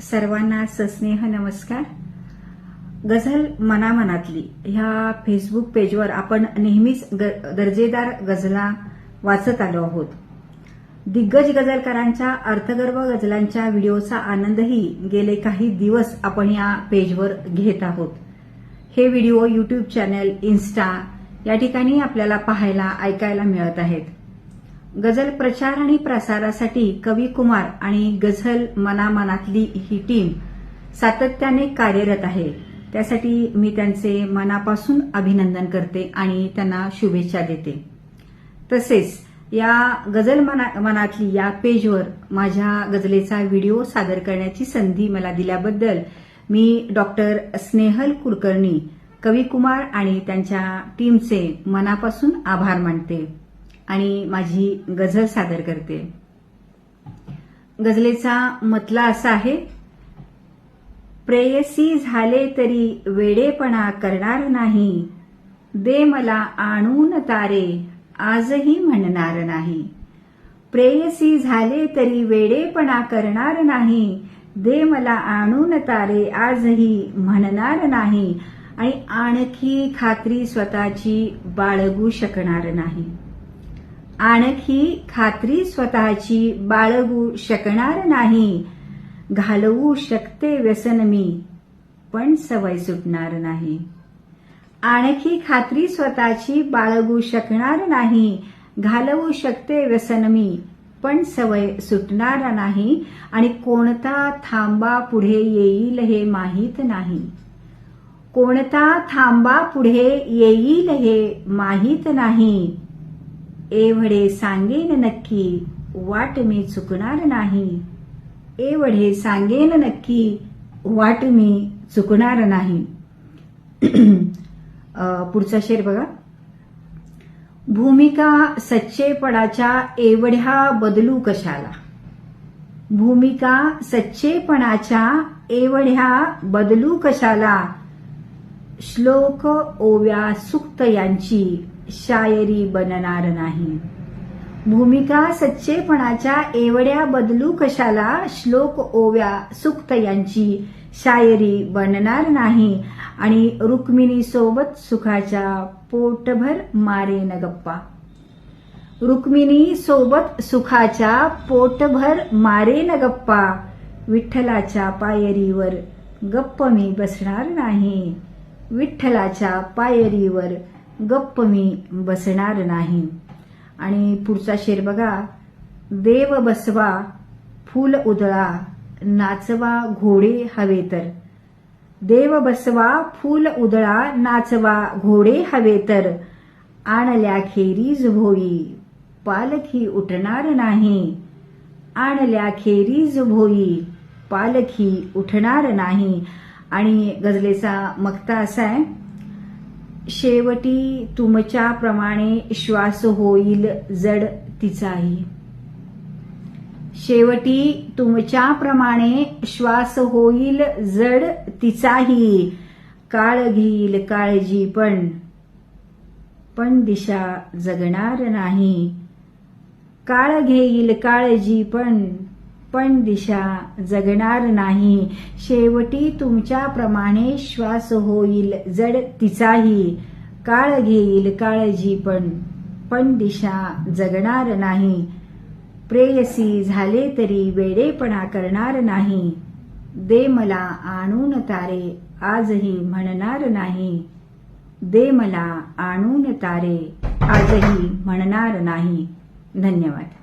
सर्वांना सस्नेह नमस्कार. गझल मनामनातली ह्या फेसबुक पेजवर आपण नेहमीच ग- दर्जेदार गझला वाचत आलो आहोत. दिग्गज गझलकारांच्या अर्थगर्भ गझलांच्या व्हिडिओचा आनंदही गेले काही दिवस आपण या पेजवर घेत आहोत. हे व्हिडिओ यूट्यूब चॅनल इन्स्टा या ठिकाणी आपल्याला पाहायला ऐकायला मिळत आहेत. गझल प्रचार आणि प्रसारासाठी कवी कुमार आणि गझल मनामनातली ही टीम सातत्याने कार्यरत आहे. त्यासाठी मी त्यांचे मनापासून अभिनंदन करते आणि त्यांना शुभेच्छा देते. तसेच या गझल मना मनातली या पेजवर माझ्या गझलेचा व्हिडिओ सादर करण्याची संधी मला दिल्याबद्दल मी डॉक्टर स्नेहल कुलकर्णी कवी कुमार आणि त्यांच्या टीमचे मनापासून आभार मानते. आणि माझी गझल सादर करते. गझलेचा मतला असा आहे प्रेयसी झाले तरी वेडेपणा करणार नाही. दे मला आणून तारे आजही म्हणणार नाही. प्रेयसी झाले तरी वेडेपणा करणार नाही. दे मला आणून तारे आजही म्हणणार नाही. आणि आणखी खात्री स्वतःची बाळगू शकणार नाही. आणखी खात्री स्वतःची बाळगू शकणार नाही. घालवू शकते व्यसन मी पण सवय सुटणार नाही. आणखी खात्री स्वतःची बाळगू शकणार नाही. घालवू शकते व्यसन मी पण सवय सुटणार नाही. आणि कोणता थांबा पुढे येईल हे माहीत नाही. कोणता थांबा पुढे येईल हे माहीत नाही. एवढे सांगेन नक्की वाट मी चुकणार नाही. एवढे सांगेन नक्की वाट मी चुकणार नाही. पुढचा शेर बघा. भूमिका सच्चेपणाच्या एवढ्या बदलू कशाला? भूमिका सच्चेपणाच्या एवढ्या बदलू कशाला? श्लोक ओव्या सुक्त यांची शायरी बनणार नाही. भूमिका सच्चेपणाच्या एवढ्या बदलू कशाला श्लोक ओव्या सुक्त यांची शायरी बनणार नाही आणि रुक्मिणी सोबत सुखाच्या पोटभर मारेन गप्पा रुक्मिणी सोबत सुखाच्या पोटभर मारेन गप्पा विठ्ठलाच्या पायरीवर गप्प मी बसणार नाही. विठ्ठलाच्या पायरीवर गप्प मी बसणार नाही. आणि पुढचा शेर बघा देव बसवा फूल उधळा नाचवा घोडे हवे तर. देव बसवा फूल उधळा नाचवा घोडे हवे तर. आणल्या खेरीज भोई पालखी उठणार नाही. आणल्या खेरीज भोई पालखी उठणार नाही. आणि गजलेचा मक्ता असा आहे शेवटी तुमच्या प्रमाणे श्वास होईल जड तिचाही. शेवटी तुमच्या प्रमाणे श्वास होईल जड तिचाही. काळ घेईल काळजी पण. पण दिशा जगणार नाही. काळ घेईल काळजी पण. पण दिशा जगणार नाही. शेवटी तुमच्या प्रमाणे श्वास होईल जड तिचाही. काळ घेईल काळजी पण पण दिशा जगणार नाही. प्रेयसी झाले तरी वेडेपणा करणार नाही. दे मला आणून तारे आजही म्हणणार नाही. दे मला आणून तारे आजही म्हणणार नाही. धन्यवाद.